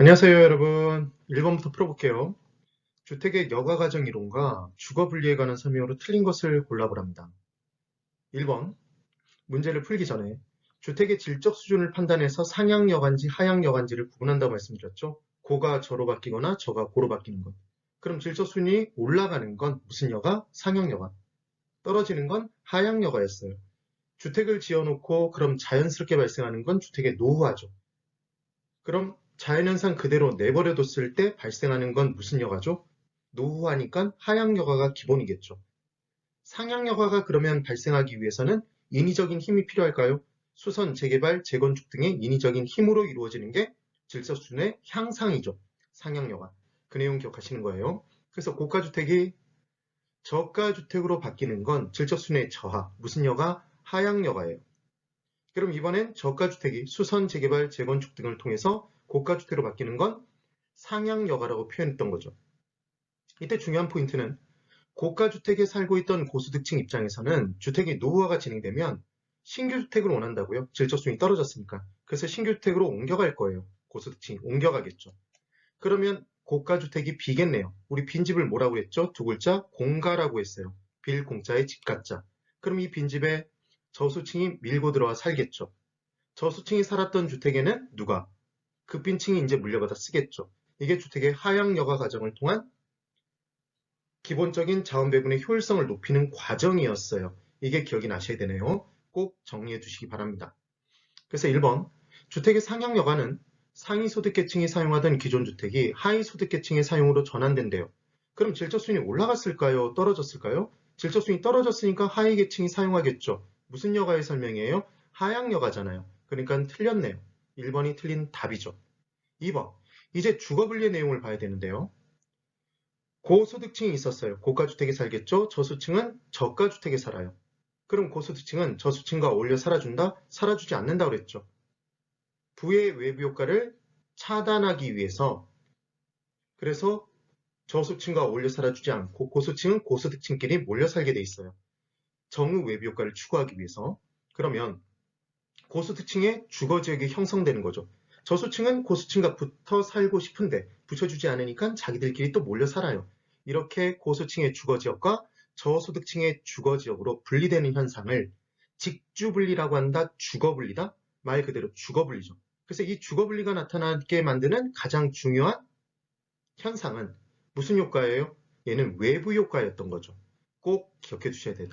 안녕하세요, 여러분. 1번부터 풀어볼게요. 주택의 여가가정 이론과 주거분리에 관한 설명으로 틀린 것을 골라보랍니다. 1번. 문제를 풀기 전에 주택의 질적 수준을 판단해서 상향 여간지 하향 여간지를 구분한다고 말씀드렸죠. 고가 저로 바뀌거나 저가 고로 바뀌는 것. 그럼 질적 수준이 올라가는 건 무슨 여가? 상향 여가. 떨어지는 건 하향 여가였어요. 주택을 지어놓고 그럼 자연스럽게 발생하는 건 주택의 노후화죠. 그럼 자연현상 그대로 내버려뒀을 때 발생하는 건 무슨 여가죠? 노후화니까 하향 여가가 기본이겠죠. 상향 여가가 그러면 발생하기 위해서는 인위적인 힘이 필요할까요? 수선, 재개발, 재건축 등의 인위적인 힘으로 이루어지는 게 질서 수준의 향상이죠. 상향 여가. 그 내용 기억하시는 거예요. 그래서 고가주택이 저가주택으로 바뀌는 건 질적 수준의 저하, 무슨 여가? 하향 여가예요. 그럼 이번엔 저가주택이 수선, 재개발, 재건축 등을 통해서 고가주택으로 바뀌는 건 상향 여가라고 표현했던 거죠. 이때 중요한 포인트는 고가주택에 살고 있던 고소득층 입장에서는 주택이 노후화가 진행되면 신규 주택을 원한다고요. 질적수준이 떨어졌으니까. 그래서 신규 주택으로 옮겨갈 거예요. 고소득층이 옮겨가겠죠. 그러면 고가주택이 비겠네요. 우리 빈집을 뭐라고 했죠? 두 글자 공가라고 했어요. 빌 공짜의 집 가짜. 그럼 이 빈집에 저수층이 밀고 들어와 살겠죠. 저수층이 살았던 주택에는 누가? 급빈층이 이제 물려받아 쓰겠죠. 이게 주택의 하향 여가 과정을 통한 기본적인 자원 배분의 효율성을 높이는 과정이었어요. 이게 기억이 나셔야 되네요. 꼭 정리해 두시기 바랍니다. 그래서 1번 주택의 상향 여가는 상위 소득계층이 사용하던 기존 주택이 하위 소득계층의 사용으로 전환된대요. 그럼 질적순위 올라갔을까요? 떨어졌을까요? 질적순위 떨어졌으니까 하위 계층이 사용하겠죠. 무슨 여가의 설명이에요? 하향 여가잖아요. 그러니까 틀렸네요. 1번이 틀린 답이죠. 2번. 이제 주거분리의 내용을 봐야 되는데요. 고소득층이 있었어요. 고가주택에 살겠죠? 저수층은 저가주택에 살아요. 그럼 고소득층은 저수층과 어울려 살아준다? 살아주지 않는다 그랬죠. 부의 외부 효과를 차단하기 위해서 그래서 저수층과 어울려 살아주지 않고 고소층은 고소득층끼리 몰려 살게 돼 있어요. 정의 외부 효과를 추구하기 위해서 그러면 고소득층의 주거지역이 형성되는 거죠. 저소층은 고소층과 붙어 살고 싶은데 붙여주지 않으니까 자기들끼리 또 몰려 살아요. 이렇게 고소층의 주거지역과 저소득층의 주거지역으로 분리되는 현상을 직주분리라고 한다, 주거분리다? 말 그대로 주거분리죠. 그래서 이 주거분리가 나타나게 만드는 가장 중요한 현상은 무슨 효과예요? 얘는 외부 효과였던 거죠. 꼭 기억해 두셔야 돼요.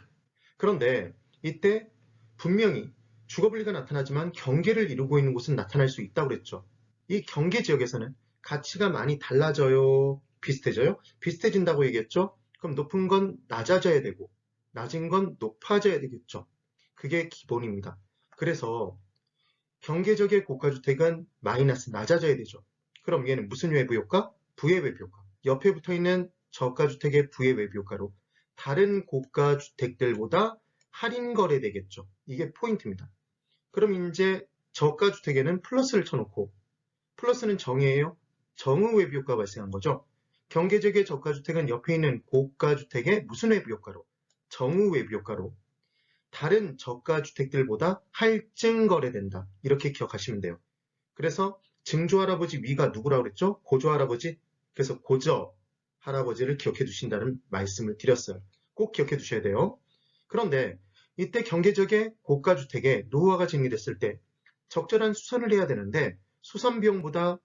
그런데 이때 분명히 주거분리가 나타나지만 경계를 이루고 있는 곳은 나타날 수 있다고 그랬죠. 이 경계 지역에서는 가치가 많이 달라져요? 비슷해져요? 비슷해진다고 얘기했죠? 그럼 높은 건 낮아져야 되고 낮은 건 높아져야 되겠죠. 그게 기본입니다. 그래서 경계적의 고가주택은 마이너스 낮아져야 되죠. 그럼 얘는 무슨 외부 효과? 부의 외부 효과. 옆에 붙어 있는 저가주택의 부의 외부 효과로 다른 고가주택들보다 할인 거래되겠죠. 이게 포인트입니다. 그럼 이제 저가 주택에는 플러스를 쳐놓고 플러스는 정이에요. 정의 외부 효과가 발생한 거죠. 경계적의 저가주택은 옆에 있는 고가주택의 무슨 외부 효과로? 정의 외부 효과로 다른 저가주택들보다 할증 거래된다. 이렇게 기억하시면 돼요. 그래서 증조 할아버지 위가 누구라고 그랬죠? 고조 할아버지. 그래서 고저 할아버지를 기억해 두신다는 말씀을 드렸어요. 꼭 기억해 두셔야 돼요. 그런데 이때 경계적의 고가 주택에 노후화가 진행됐을 때 적절한 수선을 해야 되는데 수선 비용보다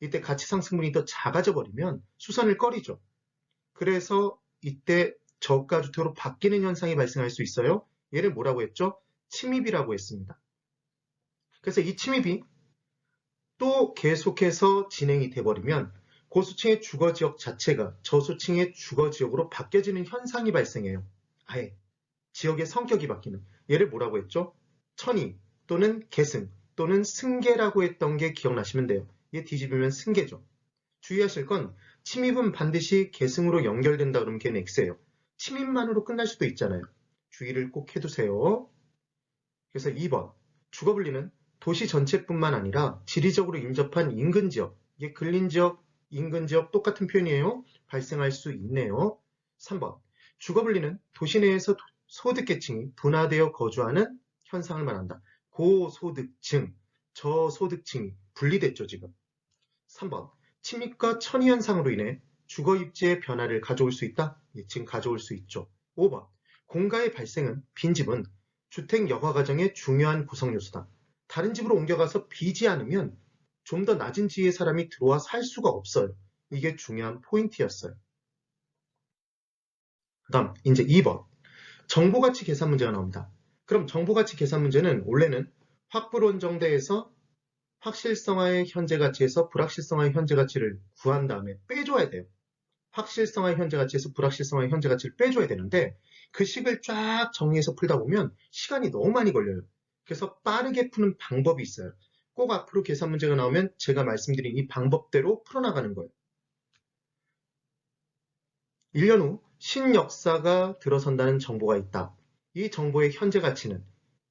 이때 가치 상승분이 더 작아져 버리면 수선을 꺼리죠. 그래서 이때 저가 주택으로 바뀌는 현상이 발생할 수 있어요. 얘를 뭐라고 했죠? 침입이라고 했습니다. 그래서 이 침입이 또 계속해서 진행이 돼버리면 고수층의 주거지역 자체가 저수층의 주거지역으로 바뀌어지는 현상이 발생해요. 아예 지역의 성격이 바뀌는 얘를 뭐라고 했죠? 천이 또는 계승 또는 승계라고 했던 게 기억나시면 돼요. 얘 뒤집으면 승계죠. 주의하실 건 침입은 반드시 계승으로 연결된다 그러면 걔는 X예요. 침입만으로 끝날 수도 있잖아요. 주의를 꼭 해두세요. 그래서 2번 주거분리는 도시 전체뿐만 아니라 지리적으로 인접한 인근 지역, 이게 근린 지역, 인근 지역 똑같은 표현이에요. 발생할 수 있네요. 3번 주거분리는 도시 내에서 소득계층이 분화되어 거주하는 현상을 말한다. 고소득층, 저소득층이 분리됐죠, 지금. 3번. 침입과 천이 현상으로 인해 주거 입지의 변화를 가져올 수 있다? 예, 지금 가져올 수 있죠. 5번. 공가의 발생은 빈집은 주택 여가 과정의 중요한 구성 요소다. 다른 집으로 옮겨가서 비지 않으면 좀 더 낮은 지위의 사람이 들어와 살 수가 없어요. 이게 중요한 포인트였어요. 그 다음 이제 2번. 정보가치 계산 문제가 나옵니다. 그럼 정보가치 계산 문제는 원래는 확불원 정대에서 확실성화의 현재 가치에서 불확실성화의 현재 가치를 구한 다음에 빼줘야 돼요. 확실성화의 현재 가치에서 불확실성화의 현재 가치를 빼줘야 되는데 그 식을 쫙 정리해서 풀다 보면 시간이 너무 많이 걸려요. 그래서 빠르게 푸는 방법이 있어요. 꼭 앞으로 계산 문제가 나오면 제가 말씀드린 이 방법대로 풀어나가는 거예요. 1년 후 신역사가 들어선다는 정보가 있다. 이 정보의 현재 가치는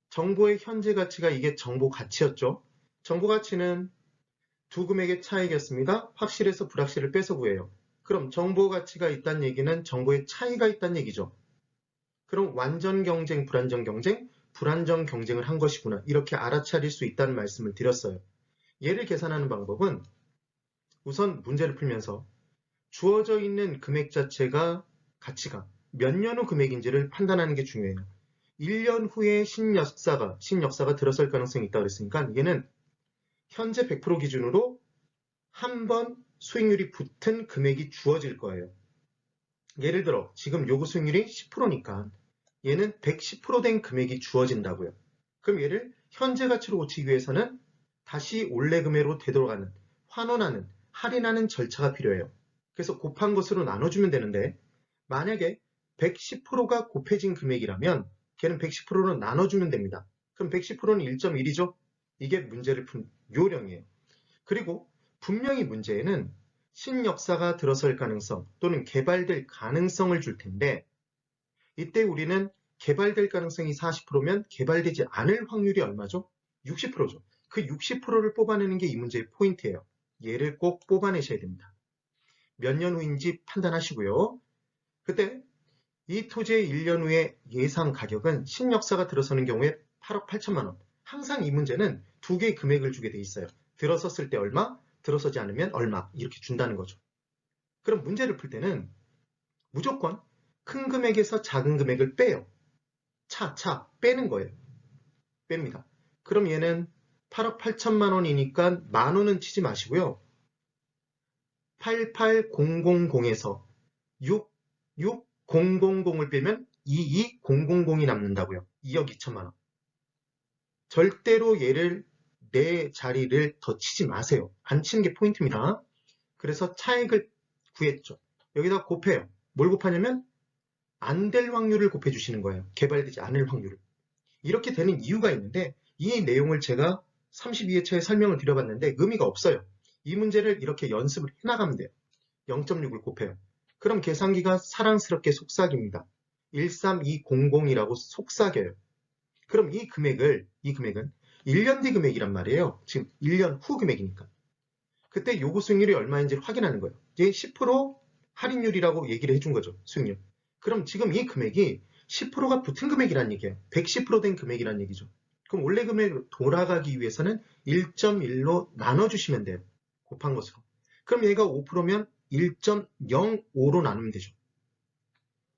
정보의 현재 가치가 이게 정보 가치였죠. 정보 가치는 두 금액의 차이겠습니다. 확실해서 불확실을 빼서 구해요. 그럼 정보 가치가 있다는 얘기는 정보의 차이가 있다는 얘기죠. 그럼 완전 경쟁, 불안전 경쟁, 불안정 경쟁을 한 것이구나. 이렇게 알아차릴 수 있다는 말씀을 드렸어요. 얘를 계산하는 방법은 우선 문제를 풀면서 주어져 있는 금액 자체가 가치가 몇 년 후 금액인지를 판단하는 게 중요해요. 1년 후에 신역사가, 신역사가 들어설 가능성이 있다고 그랬으니까 얘는 현재 100% 기준으로 한 번 수익률이 붙은 금액이 주어질 거예요. 예를 들어 지금 요구 수익률이 10%니까 얘는 110%된 금액이 주어진다고요. 그럼 얘를 현재 가치로 고치기 위해서는 다시 원래 금액으로 되돌아가는 환원하는 할인하는 절차가 필요해요. 그래서 곱한 것으로 나눠주면 되는데 만약에 110%가 곱해진 금액이라면 걔는 110%로 나눠주면 됩니다. 그럼 110%는 1.1이죠? 이게 문제를 푼 요령이에요. 그리고 분명히 문제에는 신역사가 들어설 가능성 또는 개발될 가능성을 줄 텐데 이때 우리는 개발될 가능성이 40%면 개발되지 않을 확률이 얼마죠? 60%죠. 그 60%를 뽑아내는 게 이 문제의 포인트예요. 얘를 꼭 뽑아내셔야 됩니다. 몇 년 후인지 판단하시고요. 그때 이 토지의 1년 후의 예상 가격은 신역사가 들어서는 경우에 8억 8천만 원. 항상 이 문제는 두 개의 금액을 주게 돼 있어요. 들어섰을 때 얼마, 들어서지 않으면 얼마 이렇게 준다는 거죠. 그럼 문제를 풀 때는 무조건 큰 금액에서 작은 금액을 빼요. 차, 차, 빼는 거예요. 뺍니다. 그럼 얘는 8억 8천만 원이니까 만 원은 치지 마시고요. 88000에서 66000을 빼면 22000이 남는다고요. 2억 2천만 원. 절대로 얘를 내 자리를 더 치지 마세요. 안 치는 게 포인트입니다. 그래서 차액을 구했죠. 여기다 곱해요. 뭘 곱하냐면 안 될 확률을 곱해 주시는 거예요. 개발되지 않을 확률을. 이렇게 되는 이유가 있는데 이 내용을 제가 32회차에 설명을 드려봤는데 의미가 없어요. 이 문제를 이렇게 연습을 해나가면 돼요. 0.6을 곱해요. 그럼 계산기가 사랑스럽게 속삭입니다. 13200이라고 속삭여요. 그럼 이 금액을, 이 금액은 1년 뒤 금액이란 말이에요. 지금 1년 후 금액이니까. 그때 요구 수익률이 얼마인지 확인하는 거예요. 이게 10% 할인율이라고 얘기를 해준 거죠. 수익률. 그럼 지금 이 금액이 10%가 붙은 금액이란 얘기예요. 110%된 금액이란 얘기죠. 그럼 원래 금액으로 돌아가기 위해서는 1.1로 나눠주시면 돼요. 곱한 것으로. 그럼 얘가 5%면 1.05로 나누면 되죠.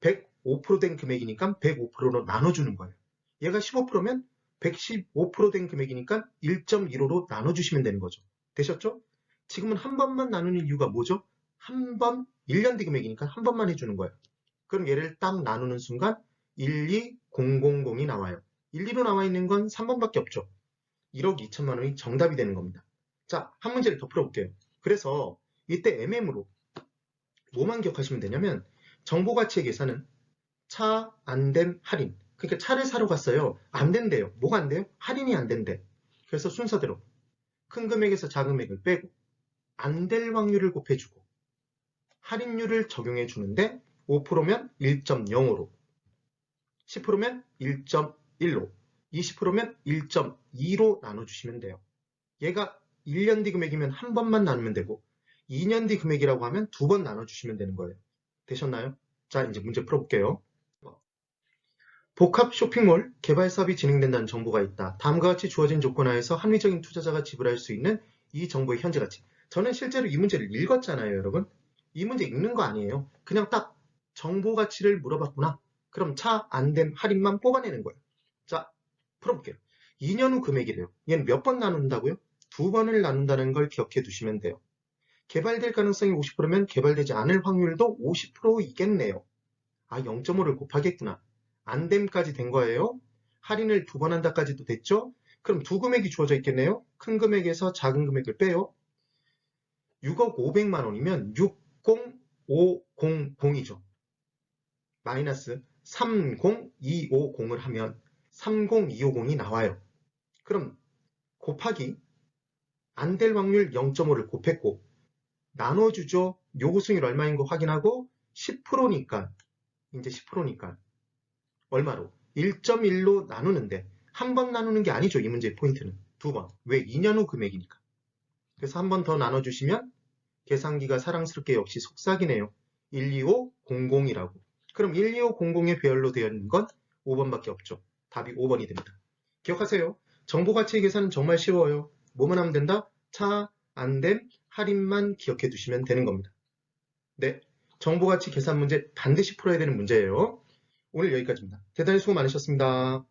105%된 금액이니까 105%로 나눠주는 거예요. 얘가 15%면 115%된 금액이니까 1.15로 나눠주시면 되는 거죠. 되셨죠? 지금은 한 번만 나누는 이유가 뭐죠? 한 번, 1년 뒤 금액이니까 한 번만 해주는 거예요. 그럼 얘를 딱 나누는 순간 12000이 나와요. 1, 2로 나와 있는 건 3번밖에 없죠. 1억 2천만 원이 정답이 되는 겁니다. 자, 한 문제를 더 풀어볼게요. 그래서 이때 MM으로 뭐만 기억하시면 되냐면 정보가치의 계산은 차, 안 됨, 할인. 그러니까 차를 사러 갔어요. 안 된대요. 뭐가 안 돼요? 할인이 안 된대. 그래서 순서대로 큰 금액에서 작은 금액을 빼고 안 될 확률을 곱해주고 할인율을 적용해 주는데 5%면 1.05로 10%면 1.1로 20%면 1.2로 나눠주시면 돼요. 얘가 1년 뒤 금액이면 한 번만 나누면 되고 2년 뒤 금액이라고 하면 두 번 나눠주시면 되는 거예요. 되셨나요? 자 이제 문제 풀어볼게요. 복합 쇼핑몰 개발 사업이 진행된다는 정보가 있다. 다음과 같이 주어진 조건 하에서 합리적인 투자자가 지불할 수 있는 이 정보의 현재 가치. 저는 실제로 이 문제를 읽었잖아요, 여러분. 이 문제 읽는 거 아니에요. 그냥 딱 정보 가치를 물어봤구나. 그럼 차안됨 할인만 뽑아내는 거예요. 자, 풀어볼게요. 2년 후 금액이래요. 얘는 몇 번 나눈다고요? 두 번을 나눈다는 걸 기억해 두시면 돼요. 개발될 가능성이 50%면 개발되지 않을 확률도 50%이겠네요. 아, 0.5를 곱하겠구나. 안 됨까지 된 거예요. 할인을 두 번 한다까지도 됐죠? 그럼 두 금액이 주어져 있겠네요. 큰 금액에서 작은 금액을 빼요. 6억 500만 원이면 60500이죠. 마이너스 30250을 하면 30250이 나와요. 그럼 곱하기 안 될 확률 0.5를 곱했고 나눠주죠. 요구 수익률 얼마인 거 확인하고 10%니까 이제 10%니까 얼마로? 1.1로 나누는데 한 번 나누는 게 아니죠. 이 문제의 포인트는 두 번. 왜? 2년 후 금액이니까. 그래서 한 번 더 나눠주시면 계산기가 사랑스럽게 역시 속삭이네요. 12500이라고. 그럼 12500의 배열로 되어 있는 건 5번밖에 없죠. 답이 5번이 됩니다. 기억하세요. 정보가치 계산은 정말 쉬워요. 뭐만 하면 된다? 차, 안 됨, 할인만 기억해 두시면 되는 겁니다. 네. 정보가치 계산 문제 반드시 풀어야 되는 문제예요. 오늘 여기까지입니다. 대단히 수고 많으셨습니다.